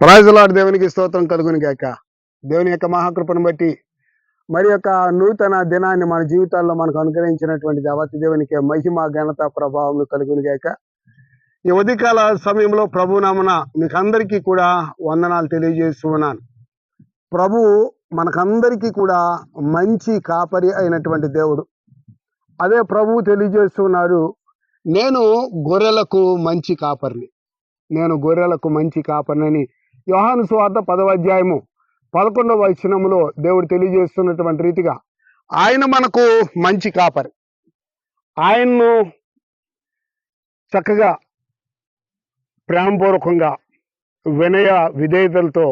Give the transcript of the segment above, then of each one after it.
ప్రాజలాడు దేవునికి స్తోత్రం కలుగుని గాక. దేవుని యొక్క మహాకృపను బట్టి మరి యొక్క నూతన దినాన్ని మన జీవితాల్లో మనకు అనుగ్రహించినటువంటి దేవతి దేవునికి మహిమ ఘనత ప్రభావం కలుగుని గాక. ఈ ఉదయకాల సమయంలో ప్రభునామన మీకు అందరికీ కూడా వందనాలు తెలియజేస్తూ ఉన్నాను. ప్రభు మనకందరికీ కూడా మంచి కాపరి అయినటువంటి దేవుడు. అదే ప్రభువు తెలియజేస్తున్నాడు నేను గొర్రెలకు మంచి కాపరిని. నేను గొర్రెలకు మంచి కాపరినని యోహాను స్వార్థ పదవ అధ్యాయము పదకొండవ వచనములో దేవుడు తెలియజేస్తున్నటువంటి రీతిగా ఆయన మనకు మంచి కాపరి. ఆయన్ను చక్కగా ప్రేమపూర్వకంగా వినయ విధేయతలతో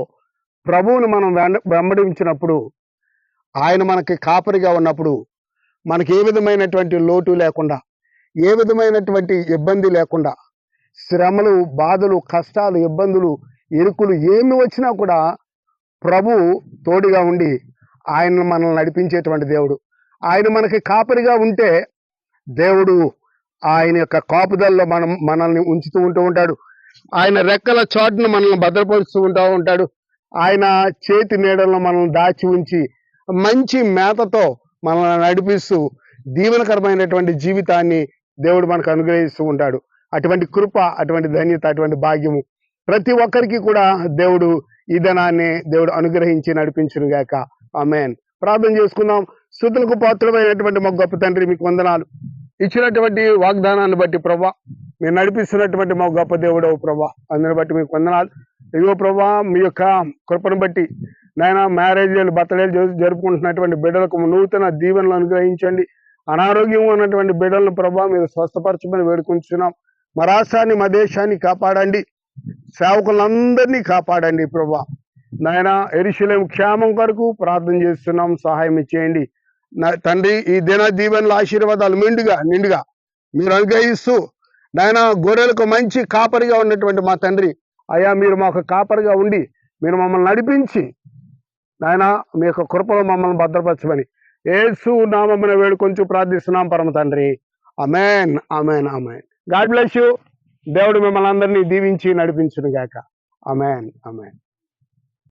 ప్రభువును మనం వెంబడించినప్పుడు ఆయన మనకి కాపరిగా ఉన్నప్పుడు మనకి ఏ విధమైనటువంటి లోటు లేకుండా ఏ విధమైనటువంటి ఇబ్బంది లేకుండా శ్రమలు బాధలు కష్టాలు ఇబ్బందులు ఇరుకులు ఏమి వచ్చినా కూడా ప్రభు తోడుగా ఉండి ఆయన మనల్ని నడిపించేటువంటి దేవుడు. ఆయన మనకి కాపరిగా ఉంటే దేవుడు ఆయన యొక్క కాపుదల్లో మనం మనల్ని ఉంచుతూ ఉంటూ ఉంటాడు. ఆయన రెక్కల చాటును మనల్ని భద్రపరుస్తూ ఉంటా ఉంటాడు. ఆయన చేతి నీడలను మనల్ని దాచి ఉంచి మంచి మేతతో మనల్ని నడిపిస్తూ దీవెనకరమైనటువంటి జీవితాన్ని దేవుడు మనకు అనుగ్రహిస్తూ ఉంటాడు. అటువంటి కృప అటువంటి ధన్యత అటువంటి భాగ్యము ప్రతి ఒక్కరికి కూడా దేవుడు ఈ ధనాన్ని దేవుడు అనుగ్రహించి నడిపించును గాక. ఆమెన్. ప్రార్థన చేసుకుందాం. స్థుతులకు పాత్రమైనటువంటి మా గొప్ప తండ్రి మీకు వందనాలు. ఇచ్చినటువంటి వాగ్దానాన్ని బట్టి ప్రభా మీరు నడిపిస్తున్నటువంటి మా గొప్ప దేవుడు ప్రభా అందుని బట్టి మీకు వందనాలు. ఇదిగో ప్రభా మీ యొక్క కృపను బట్టి నాయన మ్యారేజ్లు బర్త్డేలు జరుపుకుంటున్నటువంటి బిడ్డలకు నూతన దీవెనలు అనుగ్రహించండి. అనారోగ్యం ఉన్నటువంటి బిడ్డలను ప్రభా మీరు స్వస్థపరచమని వేడుకుంటున్నాం మా రాష్ట్రాన్ని మా దేశాన్ని కాపాడండి. సేవకులందరినీ కాపాడండి ప్రభా. నాయన ఎరిశిలేం క్షేమం కొరకు ప్రార్థన చేస్తున్నాం. సహాయం ఇచ్చేయండి. నా తండ్రి ఈ దిన దీవెనల ఆశీర్వాదాలు మెండుగా నిండుగా మీరు అనుగ్రహిస్తూ నాయన గొర్రెలకు మంచి కాపరిగా ఉన్నటువంటి మా తండ్రి అయ్యా మీరు మాకు కాపరిగా ఉండి మీరు మమ్మల్ని నడిపించి నాయన మీ యొక్క కృపలో మమ్మల్ని భద్రపరచమని ఏసు నామమ్మని వేడుకొంచు ప్రార్థిస్తున్నాం పరమ తండ్రి. Amen amen amen God bless you. దేవుడు మిమ్మల్ని అందరినీ దీవించి నడిపించును గాక అమెన్ అమెన్